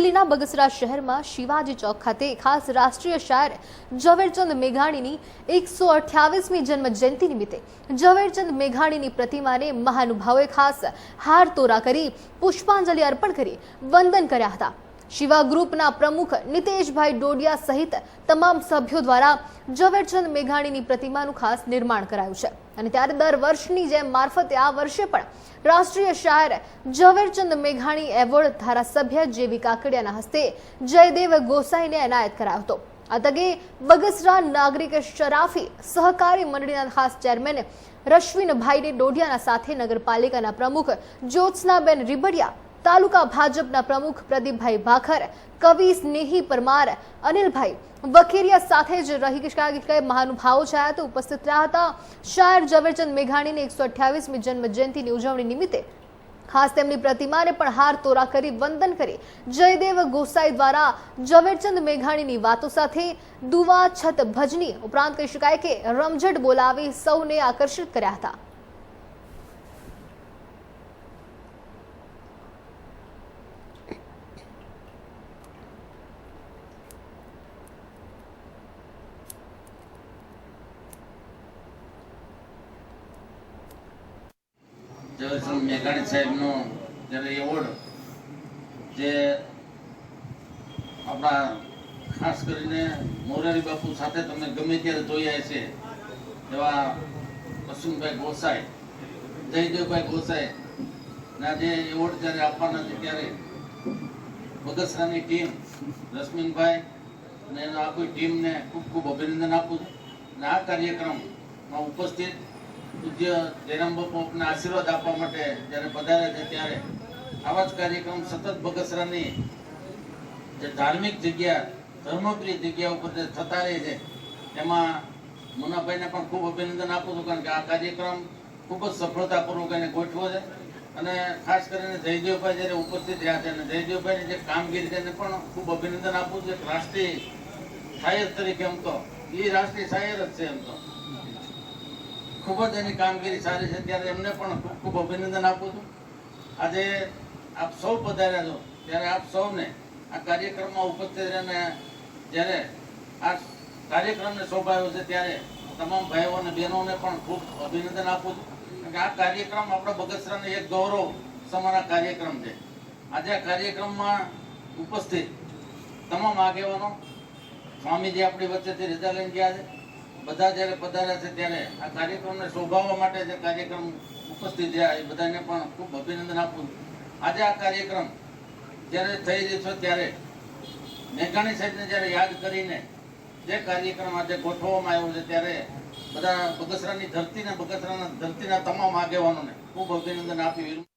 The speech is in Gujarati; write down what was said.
અમરેલીના બગસરા શહેરમાં શિવાજી ચોક ખાતે ખાસ રાષ્ટ્રીય શાયર ઝવેરચંદ મેઘાણીની એકસો અઠ્યાવીસમી જન્મ જયંતિ નિમિત્તે ઝવેરચંદ મેઘાણીની પ્રતિમાને મહાનુભાવોએ ખાસ હાર તોરા કરી, પુષ્પાંજલિ અર્પણ કરી, વંદન કર્યા હતા. શિવા ગ્રુપના પ્રમુખ નિતેશભાઈ ડોડિયા સહિત તમામ સભ્યો દ્વારા ઝવેરચંદ મેઘાણીની પ્રતિમાનું ખાસ નિર્માણ કરાયું છે. અને ત્યારે દર વર્ષની જેમ મારફતે આ વર્ષે પણ રાષ્ટ્રીય શાયર ઝવેરચંદ મેઘાણી એવોર્ડ ધારાસભ્ય જેવી કાકડિયાના હસ્તે જયદેવ ગોસાઈને એનાયત કરાયો હતો. આ તકે બગસરા નાગરિક શરાફી સહકારી મંડળીના ખાસ ચેરમેન રશ્વિનભાઈને ડોડિયાના સાથે નગરપાલિકાના પ્રમુખ જ્યોત્સનાબેન રીબડિયા તાલુકા ભાજપના પ્રમુખ પ્રદીપભાઈ ભાખર, કવિ સ્નેહી પરમાર, અનિલભાઈ વખેરિયા સાથે જ રહી મહાનુભાવો છાયા તો ઉપસ્થિત રહ્યા હતા. શાયર ઝવેરચંદ મેઘાણીની એકસો અઠ્યાવીસમી જન્મ જયંતિની ઉજવણી નિમિત્તે ખાસ તેમની પ્રતિમાને પણ હાર તોરા કરી વંદન કરી જયદેવ ગોસાઈ દ્વારા ઝવેરચંદ મેઘાણીની વાતો સાથે દુવા છત ભજની ઉપરાંત કહી શકાય કે રમઝટ બોલાવી સૌને આકર્ષિત કર્યા હતા. ઝવેરચંદ મેઘાણી સાહેબનો જ્યારે એવોર્ડ, જે આપણા ખાસ કરીને મોરારી બાપુ સાથે તમને ગમે ત્યારે જોયા છે એવા કસુમભાઈ ગોસાઈ, જયદેવભાઈ ગોસાઈ, ના જે એવોર્ડ જ્યારે આપવાના છે ત્યારે બગસરાની ટીમ, રશ્મિનભાઈ અને એના આખી ટીમને ખૂબ ખૂબ અભિનંદન આપું છું. અને આ કાર્યક્રમમાં ઉપસ્થિત પૂજ્ય જયરામ બાપુ આશીર્વાદ આપવા માટે જ્યારે પધાર્યા છે ત્યારે આવા જ કાર્યક્રમ સતત બગસરાની જે ધાર્મિક જગ્યા, ધર્મપ્રિય જગ્યા ઉપર જે થતા રહે છે, એમાં મુનાભાઈને પણ ખૂબ અભિનંદન આપું છું કારણ કે આ કાર્યક્રમ ખૂબ જ સફળતાપૂર્વક એને ગોઠવો છે. અને ખાસ કરીને જયદેવભાઈ જ્યારે ઉપસ્થિત રહ્યા છે અને જયદેવભાઈની જે કામગીરી છે એને પણ ખૂબ અભિનંદન આપું છું. રાષ્ટ્રીય શાયર તરીકે એમ તો, એ રાષ્ટ્રીય શાયર જ છે એમ તો. ખૂબ જ એની કામગીરી સારી છે. ત્યારે એમને પણ ખૂબ અભિનંદન આપું છું. આજે આપ સૌ પધાર્યા છો. ત્યારે આપ સૌને આ કાર્યક્રમમાં ઉપસ્થિત રહીને જ્યારે આ કાર્યક્રમને શોભાયો છે, ત્યારે તમામ ભાઈઓ અને બહેનોને પણ ખૂબ અભિનંદન આપું છું. આ કાર્યક્રમ આપણા બગસરાને એક ગૌરવ સમાના કાર્યક્રમ છે. આજે આ કાર્યક્રમમાં ઉપસ્થિત તમામ આગેવાનો, સ્વામીજી આપણી વચ્ચેથી રજા લઈને ગયા છે. બધા જ્યારે પધાર્યા છે ત્યારે આ કાર્યક્રમને શોભાવવા માટે જે કાર્યક્રમ ઉપસ્થિત રહ્યા, એ બધાને પણ ખૂબ અભિનંદન આપું આજે આ કાર્યક્રમ જ્યારે થઈ રહ્યો છે ત્યારે મેઘાણી સાહેબને જ્યારે યાદ કરીને જે કાર્યક્રમ આજે ગોઠવવામાં આવ્યો છે ત્યારે બધા બગસરાની ધરતીને, બગસરાના ધરતીના તમામ આગેવાનોને ખૂબ અભિનંદન આપી.